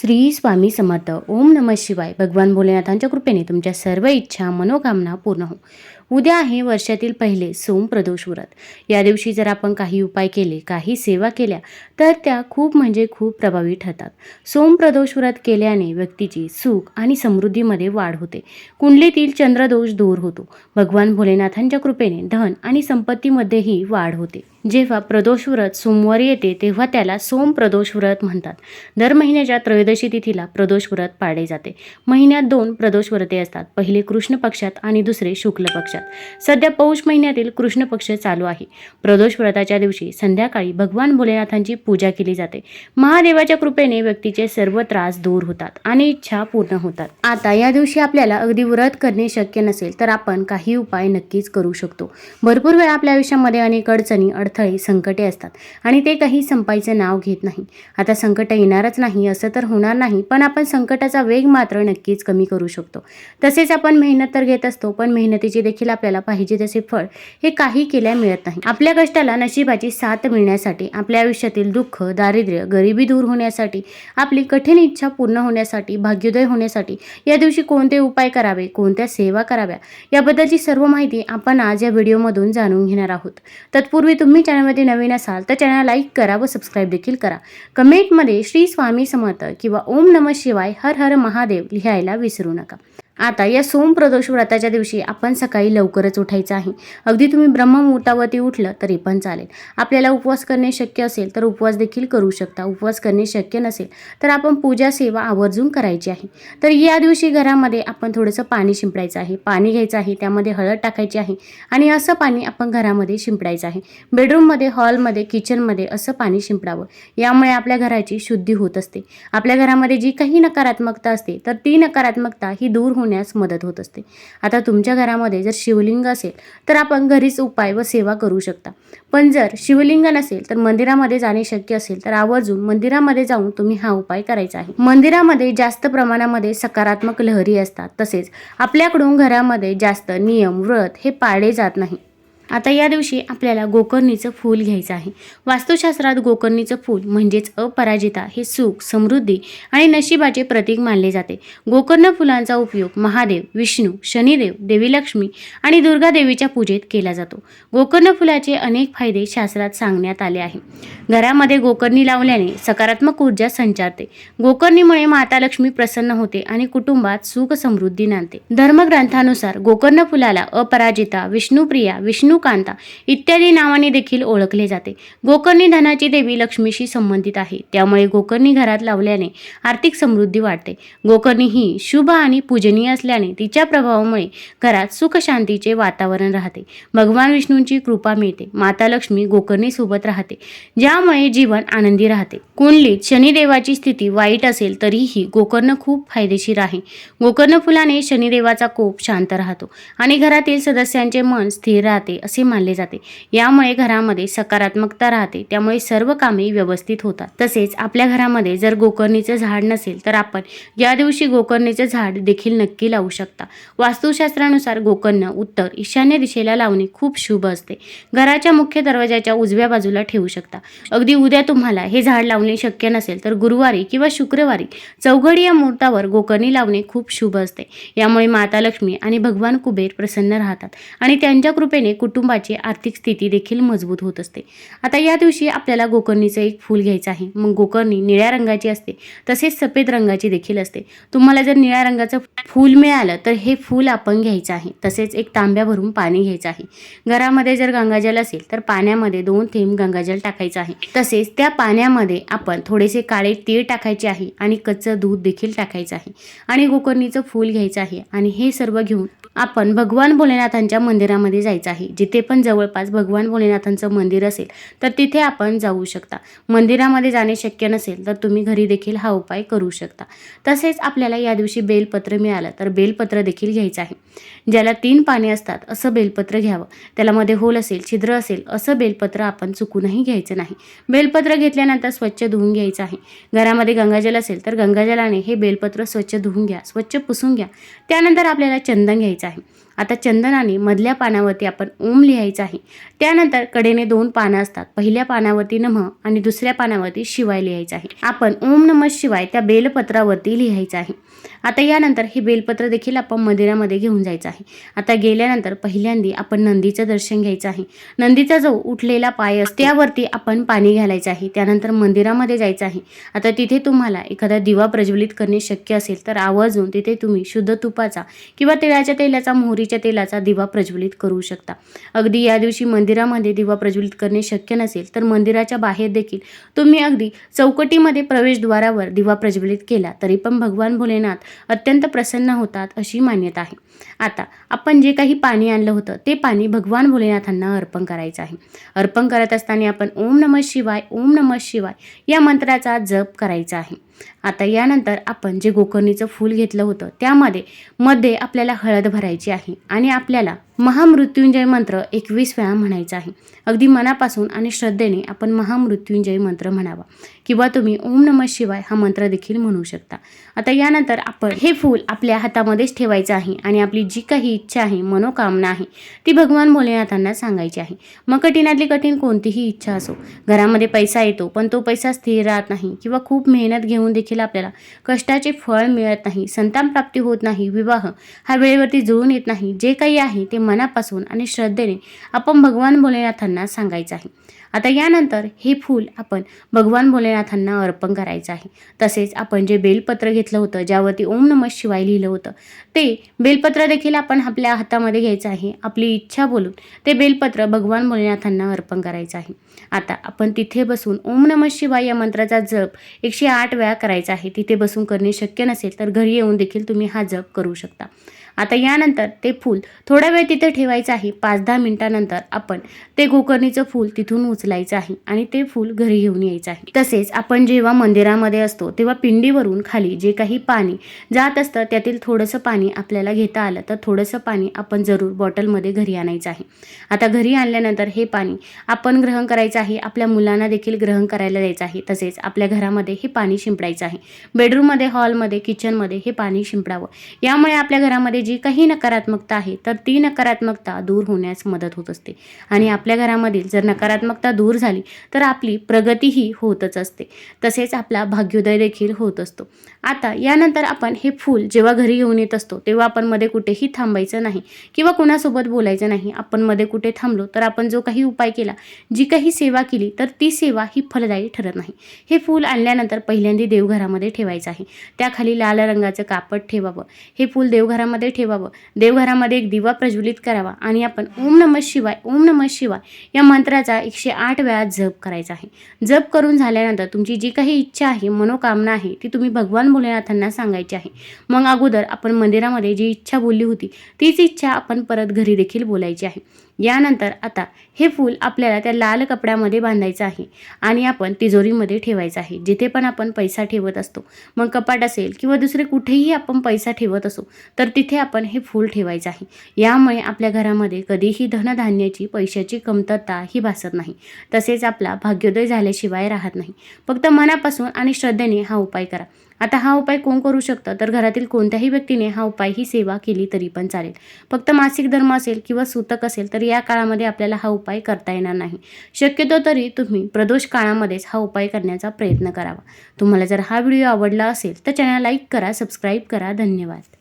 श्री स्वामी समर्थ. ओम नमः शिवाय. भगवान भोलेनाथांच्या कृपेने तुमच्या सर्व इच्छा मनोकामना पूर्ण हो. उद्या आहे वर्षातील पहिले सोम प्रदोष व्रत या दिवशी जर आपण काही उपाय केले काही सेवा केल्या तर त्या खूप म्हणजे खूप प्रभावी ठरतात. सोम प्रदोष व्रत केल्याने व्यक्तीची सुख आणि समृद्धीमध्ये वाढ होते. कुंडलीतील चंद्रदोष दूर होतो. भगवान भोलेनाथांच्या कृपेने धन आणि संपत्तीमध्येही वाढ होते. जेव्हा प्रदोष व्रत सोमवारी येते तेव्हा त्याला सोम प्रदोष व्रत म्हणतात. दर महिन्याच्या त्रयोदशी तिथीला प्रदोष व्रत पाळले जाते. महिन्यात दोन प्रदोष व्रते असतात. पहिले कृष्ण पक्षात आणि दुसरे शुक्ल पक्षात. सध्या पौष महिन्यातील कृष्ण पक्ष चालू आहे. प्रदोष व्रताच्या दिवशी संध्याकाळी भगवान भोलेनाथांची पूजा केली जाते. महादेवाच्या कृपेने व्यक्तीचे सर्व त्रास दूर होतात आणि इच्छा पूर्ण होतात. आता या दिवशी आपल्याला अगदी व्रत करणे शक्य नसेल तर आपण काही उपाय नक्कीच करू शकतो. भरपूर वेळा आपल्या आयुष्यामध्ये अनेक अडचणी अडथळे संकटे असतात आणि ते काही संपायचं नाव घेत नाही. आता संकट येणारच नाही असं तर होणार नाही पण आपण संकटाचा वेग मात्र नक्कीच कमी करू शकतो. तसेच आपण मेहनत तर घेत असतो पण मेहनतीचे देखील आपल्याला पाहिजे तसे फळ हे काही केल्या मिळत नाही. आपल्या कष्टाला नशिबाची साथ मिळण्यासाठी आपल्या आयुष्यातील दुःख दारिद्र्य गरिबी दूर होण्यासाठी आपली कठीण इच्छा पूर्ण होण्यासाठी भाग्योदय होण्यासाठी या दिवशी कोणते उपाय करावे कोणत्या सेवा कराव्या याबद्दलची सर्व माहिती आपण आज या व्हिडिओमधून जाणून घेणार आहोत. तत्पूर्वी तुम्ही चॅनलमध्ये नवीन असाल तर चॅनल लाईक करा व सबस्क्राईब देखील करा. कमेंटमध्ये श्री स्वामी समर्थ किंवा ओम नम शिवाय हर हर महादेव लिहायला विसरू नका. आता या सोम प्रदोष व्रताच्या दिवशी आपण सकाळी लवकरच उठायचं आहे. अगदी तुम्ही ब्रह्ममुहूर्तावरती उठलं तरी पण चालेल. आपल्याला उपवास करणे शक्य असेल तर उपवास देखील करू शकता. उपवास करणे शक्य नसेल तर आपण पूजा सेवा आवर्जून करायची आहे. तर या दिवशी घरामध्ये आपण थोडंसं पाणी शिंपडायचं आहे. पाणी घ्यायचं आहे. त्यामध्ये हळद टाकायची आहे आणि असं पाणी आपण घरामध्ये शिंपडायचं आहे. बेडरूममध्ये हॉलमध्ये किचनमध्ये असं पाणी शिंपडावं. यामुळे आपल्या घराची शुद्धी होत असते. आपल्या घरामध्ये जी काही नकारात्मकता असते तर ती नकारात्मकता ही दूर होऊन होण्यास मदत होत असते. आता तुमच्या घरामध्ये जर शिवलिंग असेल तर आपण घरीच उपाय व सेवा करू शकता. पण जर शिवलिंग नसेल तर मंदिरामध्ये जाणे शक्य असेल तर आवर्जून मंदिरामध्ये जाऊन तुम्ही हा उपाय करायचा आहे. मंदिरामध्ये जास्त प्रमाणामध्ये सकारात्मक लहरी असतात. तसेच आपल्याकडून घरामध्ये जास्त नियम व्रत हे पाळले जात नाही. आता या दिवशी आपल्याला गोकर्णीचं फूल घ्यायचं आहे. वास्तुशास्त्रात गोकर्णीचं फूल म्हणजेच अपराजिता हे सुख समृद्धी आणि नशिबाचे प्रतीक मानले जाते. गोकर्ण फुलांचा उपयोग महादेव विष्णू शनिदेव देवी लक्ष्मी आणि दुर्गा देवीच्या पूजेत केला जातो. गोकर्ण फुलाचे अनेक फायदे शास्त्रात सांगण्यात आले आहे. घरामध्ये गोकर्णी लावल्याने सकारात्मक ऊर्जा संचारते. गोकर्णीमुळे माता लक्ष्मी प्रसन्न होते आणि कुटुंबात सुख समृद्धी नांदते. धर्मग्रंथानुसार गोकर्ण फुलाला अपराजिता विष्णुप्रिया विष्णू विष्णुकांता इत्यादी नावाने देखील ओळखले जाते. गोकर्णी धनाची देवी लक्ष्मीशी संबंधित आहे. त्यामुळे गोकर्णी घरात लावल्याने आर्थिक समृद्धी वाढते. गोकर्णी ही शुभ आणि पूजनीय असल्याने तिच्या प्रभावामुळे घरात सुखशांतीचे वातावरण राहते. भगवान विष्णूंची कृपा मिळते. माता लक्ष्मी गोकर्णी सोबत राहते. ज्यामुळे जीवन आनंदी राहते. कुंडलीत शनिदेवाची स्थिती वाईट असेल तरीही गोकर्ण खूप फायदेशीर आहे. गोकर्ण फुलाने शनिदेवाचा कोप शांत राहतो आणि घरातील सदस्यांचे मन स्थिर राहते. असे मानले जाते. यामुळे घरामध्ये सकारात्मकता राहते. त्यामुळे सर्व कामे व्यवस्थित होतात. तसेच आपल्या घरामध्ये जर गोकर्णीचं झाड नसेल तर आपण या दिवशी गोकर्णीचं झाड देखील नक्की लावू शकता. वास्तुशास्त्रानुसार गोकर्ण उत्तर ईशान्य दिशेला लावणे खूप शुभ असते. घराच्या मुख्य दरवाजाच्या उजव्या बाजूला ठेवू शकता. अगदी उद्या तुम्हाला हे झाड लावणे शक्य नसेल तर गुरुवारी किंवा शुक्रवारी चौघडी या मुहूर्तावर गोकर्णी लावणे खूप शुभ असते. यामुळे माता लक्ष्मी आणि भगवान कुबेर प्रसन्न राहतात आणि त्यांच्या कृपेने कुटुंबाची आर्थिक स्थिती देखील मजबूत होत असते. आता या दिवशी आपल्याला गोकर्णीचं एक फूल घ्यायचं आहे. मग गोकर्णी निळ्या रंगाची असते तसेच सफेद रंगाची देखील असते. तुम्हाला जर निळ्या रंगाचं फूल मिळालं तर हे फूल आपण घ्यायचं आहे. तसेच एक तांब्या भरून पाणी घ्यायचं आहे. घरामध्ये जर गंगाजल असेल तर पाण्यामध्ये दोन थेंब गंगाजल टाकायचं आहे. तसेच त्या पाण्यामध्ये आपण थोडेसे काळे तीळ टाकायचे आहे आणि कच्चं दूध देखील टाकायचं आहे. आणि गोकर्णीचं फूल घ्यायचं आहे. आणि हे सर्व घेऊन आपण भगवान भोलेनाथांच्या मंदिरामध्ये जायचं आहे. जिथे पण जवळपास भगवान भोलेनाथांचं मंदिर असेल तर तिथे आपण जाऊ शकता. मंदिरामध्ये जाणे शक्य नसेल तर तुम्ही घरी देखील हा उपाय करू शकता. तसेच आपल्याला या दिवशी बेलपत्र मिळालं तर बेलपत्र देखील घ्यायचं आहे. ज्याला तीन पाने असतात असं बेलपत्र घ्यावं. त्याला मध्ये होल असेल छिद्र असेल असं बेलपत्र आपण चुकूनही घ्यायचं नाही. बेलपत्र घेतल्यानंतर स्वच्छ धुवून घ्यायचं आहे. घरामध्ये गंगाजल असेल तर गंगाजलाने हे बेलपत्र स्वच्छ धुवून घ्या स्वच्छ पुसून घ्या. त्यानंतर आपल्याला चंदन घ्यायचं आहे आता चंदनाने मधल्या पानावरती आपण ओम लिहायचं आहे. त्यानंतर कडेने दोन पानं असतात. पहिल्या पानावरती नमः आणि दुसऱ्या पानावरती शिवाय लिहायचं आहे. आपण ओम नमः शिवाय त्या बेलपत्रावरती लिहायचं आहे. आता यानंतर हे बेलपत्र देखील आपण मंदिरामध्ये घेऊन जायचं आहे. आता गेल्यानंतर पहिल्यांदी आपण नंदीचं दर्शन घ्यायचं आहे. नंदीचा जो उठलेला पाय असतो त्यावरती आपण पाणी घालायचं आहे. त्यानंतर मंदिरामध्ये जायचं आहे. आता तिथे तुम्हाला एखादा दिवा प्रज्वलित करणे शक्य असेल तर आवर्जून तिथे तुम्ही शुद्ध तुपाचा किंवा तिळाच्या तेलाचा मोहरी मोहरीच्या तेलाचा दिवा प्रज्वलित करू शकता. अगदी या दिवशी मंदिरामध्ये दिवा प्रज्वलित करणे शक्य नसेल तर मंदिराच्या बाहेर देखील तुम्ही अगदी चौकटीमध्ये प्रवेशद्वारावर दिवा प्रज्वलित केला तरी पण भगवान भोलेनाथ अत्यंत प्रसन्न होतात अशी मान्यता आहे. आता आपण जे काही पाणी आणलं होतं ते पाणी भगवान भोलेनाथांना अर्पण करायचं आहे. अर्पण करत असताना आपण ओम नमः शिवाय ओम नमः शिवाय या मंत्राचा जप करायचा आहे. आता यानंतर आपण जे गोकर्णीचं फूल घेतलं होतं त्यामध्ये मध्ये आपल्याला हळद भरायची आहे आणि आपल्याला महामृत्युंजय मंत्र एकवीस वेळा म्हणायचा आहे. अगदी मनापासून आणि श्रद्धेने आपण महामृत्युंजय मंत्र म्हणावा किंवा तुम्ही ओम नमः शिवाय हा मंत्र देखील म्हणू शकता. आता यानंतर आपण हे फूल आपल्या हातामध्येच ठेवायचं आहे आणि आपली जी काही इच्छा आहे मनोकामना आहे ती भगवान भोलेनाथांना सांगायची आहे. मग कठीणातली कठीण कोणतीही इच्छा असो घरामध्ये पैसा येतो पण तो पैसा स्थिर राहत नाही किंवा खूप मेहनत घेऊन देखील आपल्याला कष्टाचे फळ मिळत नाही संतान प्राप्ती होत नाही विवाह हा वेळेवरती जुळून येत नाही. जे काही आहे ते मनापासून आणि श्रद्धेने आपण भगवान भोलेनाथांना सांगायचं आहे. आता यानंतर हे फूल आपण भगवान भोलेनाथांना अर्पण करायचं आहे. तसेच आपण जे बेलपत्र घेतलं होतं ज्यावरती ओम नमः शिवाय लिहिलं होतं ते बेलपत्र देखील आपण आपल्या हातामध्ये घ्यायचं आहे. आपली इच्छा बोलून ते बेलपत्र भगवान भोलेनाथांना अर्पण करायचं आहे. आता आपण तिथे बसून ओम नमः शिवाय या मंत्राचा जप एकशे आठ वेळा करायचा आहे. तिथे बसून करणे शक्य नसेल तर घरी येऊन देखील तुम्ही हा जप करू शकता. आता यानंतर ते फूल थोडा वेळ तिथे ठेवायचं आहे. पाच दहा मिनिटानंतर आपण ते गोकर्णीचं फूल तिथून उचलायचं आहे आणि ते फूल घरी घेऊन यायचं आहे. तसेच आपण जेव्हा मंदिरामध्ये असतो तेव्हा पिंडीवरून खाली जे काही पाणी जात असतं त्यातील थोडंसं पाणी आपल्याला घेता आलं तर थोडंसं पाणी आपण जरूर बॉटलमध्ये घरी आणायचं आहे. आता घरी आणल्यानंतर हे पाणी आपण ग्रहण करायचं आहे. आपल्या मुलांना देखील ग्रहण करायला द्यायचं आहे. तसेच आपल्या घरामध्ये हे पाणी शिंपडायचं आहे. बेडरूममध्ये हॉलमध्ये किचनमध्ये हे पाणी शिंपडावं. यामुळे आपल्या घरामध्ये जी काही नकारात्मकता आहे तर ती नकारात्मकता दूर होण्यास मदत होत असते. आणि आपल्या घरामधील जर नकारात्मकता दूर झाली तर आपली प्रगतीही होतच असते. तसेच आपला भाग्योदय देखील होत असतो. आता यानंतर आपण हे फूल जेव्हा घरी घेऊन येत असतो तेव्हा आपण मध्ये कुठेही थांबायचं नाही किंवा कोणासोबत बोलायचं नाही. आपण मध्ये कुठे थांबलो तर आपण जो काही उपाय केला जी काही सेवा केली तर ती सेवा ही फलदायी ठरत नाही. हे फूल आणल्यानंतर पहिल्यांदा देवघरामध्ये ठेवायचं आहे. त्याखाली लाल रंगाचं कापड ठेवावं. हे फूल देवघरामध्ये ठेवावं. देवघरामध्ये एक दिवा प्रज्वलित करावा आणि आपण ओम नमः शिवाय ओम नमः शिवाय या मंत्राचा एकशे आठ वेळा जप करायचा आहे. जप करून झाल्यानंतर तुमची जी काही इच्छा आहे मनोकामना आहे ती तुम्ही भगवान भोलेनाथांना सांगायची आहे. मग अगोदर आपण मंदिरामध्ये जी इच्छा बोलली होती तीच इच्छा आपण परत घरी देखील बोलायची आहे. यानंतर आता हे फूल आपल्याला त्या लाल कपड्यामध्ये बांधायचं आहे आणि आपण तिजोरीमध्ये ठेवायचं आहे. जिथे पण आपण पैसा ठेवत असतो मग कपाट असेल किंवा दुसरे कुठेही आपण पैसा ठेवत असो तर तिथे आपण हे फूल ठेवायचं आहे. यामुळे आपल्या घरामध्ये कधीही धनधान्याची पैशाची कमतरता ही भासत नाही. तसेच आपला भाग्योदय झाल्याशिवाय राहत नाही. फक्त मनापासून आणि श्रद्धेने हा उपाय करा. आता हा उपाय कोण करू शकतं? तर घरातील कोणत्याही व्यक्तीने हा उपाय ही सेवा केली तरी पण चालेल. फक्त मासिक धर्म असेल किंवा सूतक असेल तर या काळामध्ये आपल्याला हा उपाय करता येणार नाही. शक्यतो तरी तुम्ही प्रदोष काळामध्येच हा उपाय करण्याचा प्रयत्न करावा. तुम्हाला जर हा व्हिडिओ आवडला असेल तर चॅनल लाईक करा सबस्क्राईब करा. धन्यवाद.